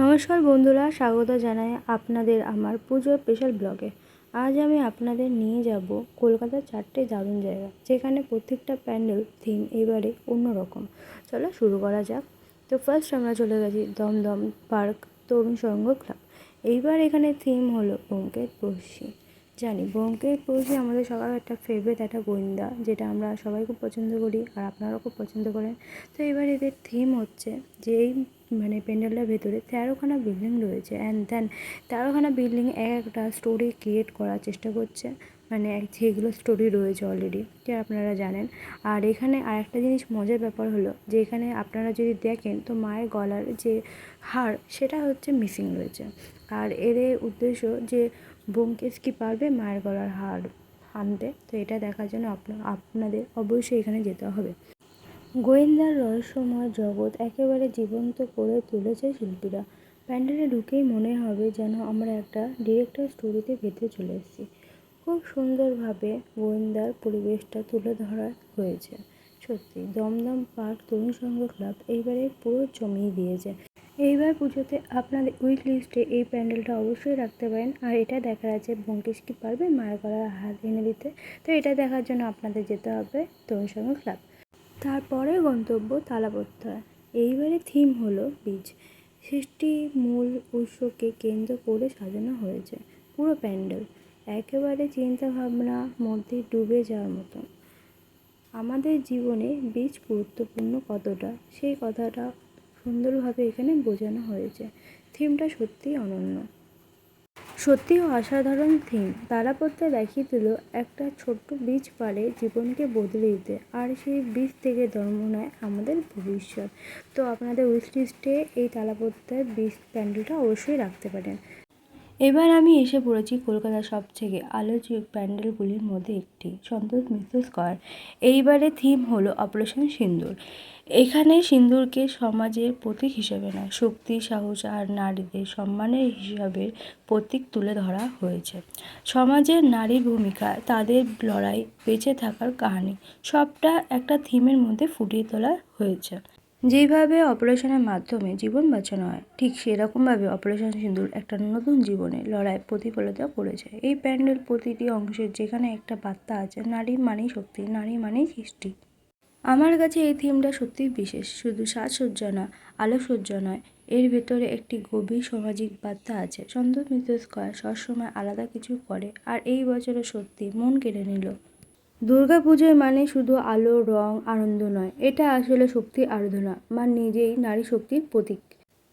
নমস্কার বন্ধুরা, স্বাগত জানাই আপনাদের আমার পুজো স্পেশাল ব্লগে আজ আমি আপনাদের নিয়ে যাব কলকাতার চারটে দারুণ জায়গা, যেখানে প্রত্যেকটা প্যান্ডেল থিম এবারে অন্যরকম। চলো শুরু করা যাক। তো ফার্স্ট আমরা চলে গেছি দমদম পার্ক তরুণ সঙ্গ ক্লাব এইবার এখানে থিম হলো অঙ্কের বক্সি জানি ব্যোমকেশ বক্সি আমাদের সবার একটা ফেভারিট একটা গোয়েন্দা, যেটা আমরা সবাই খুব পছন্দ করি আর আপনারাও খুব পছন্দ করেন। তো এবার এদের থিম হচ্ছে যে এই মানে প্যান্ডেলটার ভেতরে তেরোখানা বিল্ডিং রয়েছে অ্যান্ড দেন তেরোখানা বিল্ডিং এক একটা স্টোরি ক্রিয়েট করার চেষ্টা করছে। মানে যেগুলো স্টোরি রয়েছে অলরেডি যে আপনারা জানেন। আর এখানে আর একটা জিনিস মজার ব্যাপার হলো যে এখানে আপনারা যদি দেখেন, তো মায়ের গলার যে হার, সেটা হচ্ছে মিসিং রয়েছে। আর এদের উদ্দেশ্য যে ব্যোমকেশ কি পারবে মায়ের গলার হার আনতে তো এটা দেখার জন্য আপনা- আপনাদের অবশ্যই এখানে যেতে হবে। গোয়েন্দার রহস্যময় জগৎ একেবারে জীবন্ত করে তুলেছে শিল্পীরা। প্যান্ডেলে ঢুকেই মনে হবে যেন আমরা একটা ডিরেক্টর স্টোরিতে ভেতরে চলে এসেছি। খুব সুন্দরভাবে গোয়েন্দার পরিবেশটা তুলে ধরা হয়েছে। সত্যি, দমদম পার্ক তরুণ সংঘ ক্লাব এইবারে পুরো জমিয়ে দিয়েছে। এইবার পুজোতে আপনাদের উইক লিস্টে এই প্যান্ডেলটা অবশ্যই রাখতে পারেন। আর এটা দেখার আছে ব্যোমকেশ কি পারবে মায়ের গলার হাত এনে দিতে। তো এটা দেখার জন্য আপনাদের যেতে হবে তরুণ সংঘ ক্লাব। তারপরে গন্তব্য তালাপত্তর। এইবারে থিম হলো বীজ। সৃষ্টি, মূল, উৎসকে কেন্দ্র করে সাজানো হয়েছে পুরো প্যান্ডেল। একেবারে চিন্তা ভাবনার মধ্যে ডুবে যাওয়ার মতন আমাদের জীবনে বীজ গুরুত্বপূর্ণ কতটা? সেই কথাটা সুন্দরভাবে এখানে বোঝানো হয়েছে। থিমটা সত্যিই অনন্য। সত্যি অসাধারণ থিম। তারাপত্রে দেখিয়ে দিল একটা ছোট্ট বীজ পারে জীবনকে বদলে দিতে। আর সেই বীজ থেকে ধর্ম নেয়, আমাদের ভবিষ্যৎ। তো আপনাদের উইশ লিস্টে এই তালাপত্রের বীজ প্যান্ডেলটা অবশ্যই রাখতে পারেন। এবার আমি এসে পড়েছি কলকাতার সবথেকে আলোচিত প্যান্ডেলগুলির মধ্যে একটি, সন্তোষ মিত্র স্কয়ার। এইবারে থিম হলো অপারেশন সিন্দুর। এখানে সিন্দুরকে সমাজের প্রতীক হিসেবে নয়, শক্তি, সাহস আর নারীদের সম্মানের হিসাবে প্রতীক তুলে ধরা হয়েছে। সমাজের নারীর ভূমিকা, তাদের লড়াই, বেঁচে থাকার কাহিনী, সবটা একটা থিমের মধ্যে ফুটিয়ে তোলা হয়েছে। যেইভাবে অপারেশনের মাধ্যমে জীবন বাঁচানো হয়, ঠিক সেরকমভাবে অপারেশন সিঁদুর একটা নতুন জীবনে লড়াই প্রতিফলিত করেছে। এই প্যান্ডেল প্রতিটি অংশের যেখানে একটা বার্তা আছে, নারী মানেই শক্তি, নারী মানেই সৃষ্টি। আমার কাছে এই থিমটা সত্যিই বিশেষ, শুধু সাজসজ্জা না আলোকসজ্জা নয়, এর ভেতরে একটি গভীর সামাজিক বার্তা আছে। সন্তোষ মিত্র স্কয়ার সবসময় আলাদা কিছু করে, আর এই বছরও সত্যি মন কেড়ে নিল। দুর্গা পুজোয় মানে শুধু আলো, রং, আনন্দ নয়, এটা আসলে শক্তি আরাধনা, মা নিজেই নারী শক্তির প্রতীক।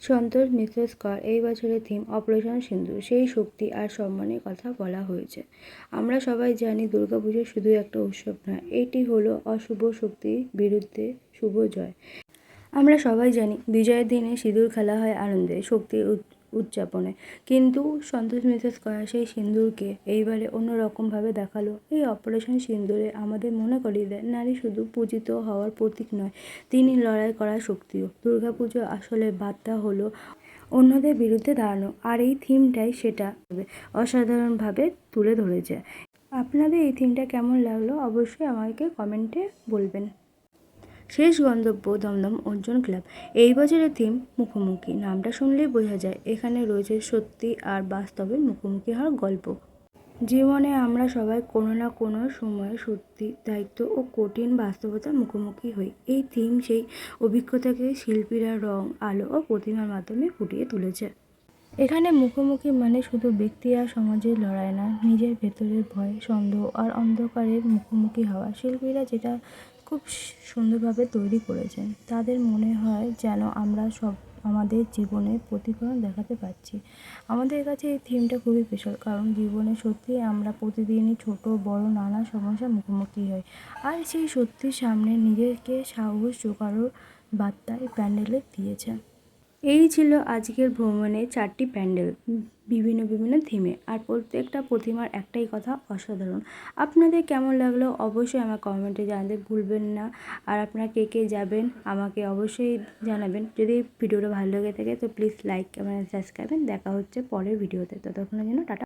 সন্তোষ মিত্রস্কর এই বছরের থিম অপারেশন সিন্ধু সেই শক্তি আর সম্মানের কথা বলা হয়েছে। আমরা সবাই জানি দুর্গাপুজো শুধু একটা উৎসব নয়, এটি হলো অশুভ শক্তির বিরুদ্ধে শুভ জয়। আমরা সবাই জানি বিজয়ের দিনে সিঁদুর খেলা হয় আনন্দে, শক্তির উদযাপনে। কিন্তু সন্তোষ মিত্র স্কয়ার সেই সিন্দুরকে এইবারে অন্যরকমভাবে দেখাল। এই অপারেশন সিন্দুরে আমাদের মনে করিয়ে দেয়, নারী শুধু পূজিত হওয়ার প্রতীক নয়, তিনি লড়াই করার শক্তিও। দুর্গাপুজো আসলে বার্তা হলো অন্যদের বিরুদ্ধে দাঁড়ানো, আর এই থিমটাই সেটা অসাধারণভাবে তুলে ধরেছে। আপনাদের এই থিমটা কেমন লাগল অবশ্যই আমাকে কমেন্টে বলবেন। শেষ গন্তব্য দমদম অর্জুন ক্লাব। এই বছরের থিম মুখোমুখি। নামটা শুনলেই বোঝা যায়, এখানে রয়েছে সত্যি আর বাস্তবে মুখোমুখি হওয়ার গল্প। জীবনে আমরা সবাই কোনো না কোনো সময় সত্যি, দায়িত্ব ও কঠিন বাস্তবতার মুখোমুখি হই। এই থিম সেই অভিজ্ঞতাকে শিল্পীরা রং, আলো ও প্রতিমার মাধ্যমে ফুটিয়ে তুলেছে। এখানে মুখোমুখি মানে শুধু ব্যক্তি আর সমাজের লড়াই না, নিজের ভেতরের ভয়, সন্দেহ আর অন্ধকারের মুখোমুখি হওয়া। শিল্পীরা যেটা খুব সুন্দরভাবে তৈরি করেছেন। তাদের মনে হয় যেন আমরা সব, আমাদের জীবনে প্রতিফলন দেখাতে পারছি। আমাদের কাছে এই থিমটা খুবই স্পেশাল, কারণ জীবনে সত্যিই আমরা প্রতিদিনই ছোট, বড়, নানা সমস্যার মুখোমুখি হই। আর সেই সত্যির সামনে নিজেকে সাহস জোগাড়োর বার্তা এই প্যান্ডেলে দিয়েছে এই ছিল আজকের ভ্রমণে চারটি প্যান্ডেল বিভিন্ন বিভিন্ন থিমে আর প্রত্যেকটা প্রতিমার একটাই কথা, অসাধারণ। আপনাদের কেমন লাগল অবশ্যই আমার কমেন্টে জানাতে ভুলবেন না। আর আপনারা কে কে যাবেন, আমাকে অবশ্যই জানাবেন। যদি ভিডিওটা ভালো লেগে থাকে, তো প্লিজ লাইক এবং সাবস্ক্রাইবেন দেখা হচ্ছে পরের ভিডিওতে ততক্ষণের জন্য টাটা।